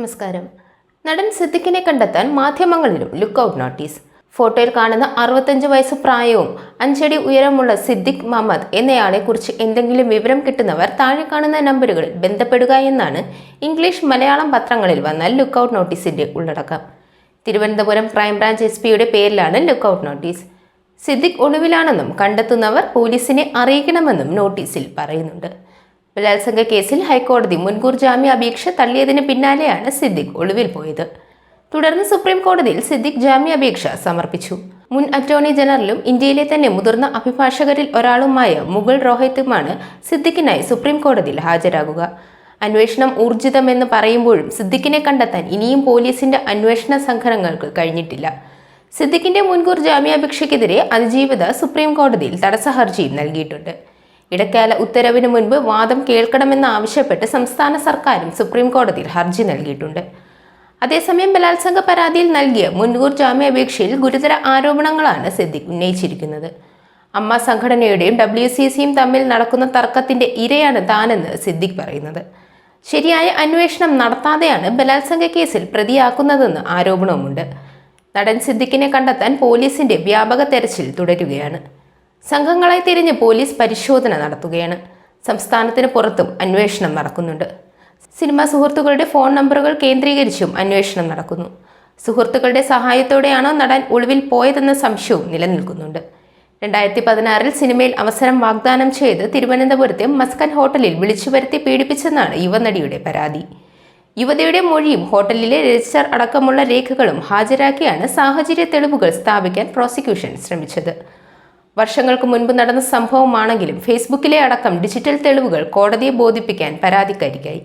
നമസ്കാരം. നടൻ സിദ്ദിഖിനെ കണ്ടെത്താൻ മാധ്യമങ്ങളിലും ലുക്കൌട്ട് നോട്ടീസ്. ഫോട്ടോയിൽ കാണുന്ന അറുപത്തഞ്ച് വയസ്സ് പ്രായവും അഞ്ചടി ഉയരമുള്ള സിദ്ദിഖ് മുഹമ്മദ് എന്നയാളെക്കുറിച്ച് എന്തെങ്കിലും വിവരം കിട്ടുന്നവർ താഴെ കാണുന്ന നമ്പറുകളിൽ ബന്ധപ്പെടുക എന്നാണ് ഇംഗ്ലീഷ് മലയാളം പത്രങ്ങളിൽ വന്ന ലുക്കൌട്ട് നോട്ടീസിന്റെ ഉള്ളടക്കം. തിരുവനന്തപുരം ക്രൈംബ്രാഞ്ച് എസ് പിയുടെ പേരിലാണ് ലുക്കൌട്ട് നോട്ടീസ്. സിദ്ദിഖ് ഒളിവിലാണെന്നും കണ്ടെത്തുന്നവർ പോലീസിനെ അറിയിക്കണമെന്നും നോട്ടീസിൽ പറയുന്നുണ്ട്. ബലാത്സംഗ കേസിൽ ഹൈക്കോടതി മുൻകൂർ ജാമ്യാപേക്ഷ തള്ളിയതിന് പിന്നാലെയാണ് സിദ്ദിഖ് ഒളിവിൽ പോയത്. തുടർന്ന് സുപ്രീം കോടതിയിൽ സിദ്ദിഖ് ജാമ്യാപേക്ഷ സമർപ്പിച്ചു. മുൻ അറ്റോർണി ജനറലും ഇന്ത്യയിലെ തന്നെ മുതിർന്ന അഭിഭാഷകരിൽ ഒരാളുമായ മുഗൾ റോഹിത്തുമാണ് സിദ്ദിഖിനായി സുപ്രീം കോടതിയിൽ ഹാജരാകുക. അന്വേഷണം ഊർജിതമെന്ന് പറയുമ്പോഴും സിദ്ദിഖിനെ കണ്ടെത്താൻ ഇനിയും പോലീസിന്റെ അന്വേഷണ സംഘടനകൾക്ക് കഴിഞ്ഞിട്ടില്ല. സിദ്ദിഖിന്റെ മുൻകൂർ ജാമ്യാപേക്ഷയ്ക്കെതിരെ അതിജീവിത സുപ്രീം കോടതിയിൽ തടസ്സ ഹർജിയും നൽകിയിട്ടുണ്ട്. ഇടക്കാല ഉത്തരവിന് മുൻപ് വാദം കേൾക്കണമെന്ന് ആവശ്യപ്പെട്ട് സംസ്ഥാന സർക്കാരും സുപ്രീം കോടതിയിൽ ഹർജി നൽകിയിട്ടുണ്ട്. അതേസമയം ബലാത്സംഗ പരാതിയിൽ നൽകിയ മുൻകൂർ ജാമ്യാപേക്ഷയിൽ ഗുരുതര ആരോപണങ്ങളാണ് സിദ്ദിഖ് ഉന്നയിച്ചിരിക്കുന്നത്. അമ്മ സംഘടനയുടെയും ഡബ്ല്യു സി സിയും തമ്മിൽ നടക്കുന്ന തർക്കത്തിന്റെ ഇരയാണ് താനെന്ന് സിദ്ദിഖ് പറയുന്നത്. ശരിയായ അന്വേഷണം നടത്താതെയാണ് ബലാത്സംഗ കേസിൽ പ്രതിയാക്കുന്നതെന്ന് ആരോപണവുമുണ്ട്. നടൻ സിദ്ദിഖിനെ കണ്ടെത്താൻ പോലീസിന്റെ വ്യാപക തെരച്ചിൽ തുടരുകയാണ്. സംഘങ്ങളായി തിരിഞ്ഞ് പോലീസ് പരിശോധന നടത്തുകയാണ്. സംസ്ഥാനത്തിന് പുറത്തും അന്വേഷണം നടക്കുന്നുണ്ട്. സിനിമാ സുഹൃത്തുക്കളുടെ ഫോൺ നമ്പറുകൾ കേന്ദ്രീകരിച്ചും അന്വേഷണം നടക്കുന്നു. സുഹൃത്തുക്കളുടെ സഹായത്തോടെയാണ് നടൻ ഒളിവിൽ പോയതെന്ന സംശയവും നിലനിൽക്കുന്നുണ്ട്. രണ്ടായിരത്തി പതിനാറിൽ സിനിമയിൽ അവസരം വാഗ്ദാനം ചെയ്ത് തിരുവനന്തപുരത്തെ മസ്കൻ ഹോട്ടലിൽ വിളിച്ചു വരുത്തി പീഡിപ്പിച്ചെന്നാണ് യുവനടിയുടെ പരാതി. യുവതിയുടെ മൊഴിയും ഹോട്ടലിലെ രജിസ്റ്റർ അടക്കമുള്ള രേഖകളും ഹാജരാക്കിയാണ് സാഹചര്യ തെളിവുകൾ സ്ഥാപിക്കാൻ പ്രോസിക്യൂഷൻ ശ്രമിച്ചത്. വർഷങ്ങൾക്ക് മുൻപ് നടന്ന സംഭവമാണെങ്കിലും ഫേസ്ബുക്കിലെ അടക്കം ഡിജിറ്റൽ തെളിവുകൾ കോടതിയെ ബോധിപ്പിക്കാൻ പരാതിക്കാരിക്കായി.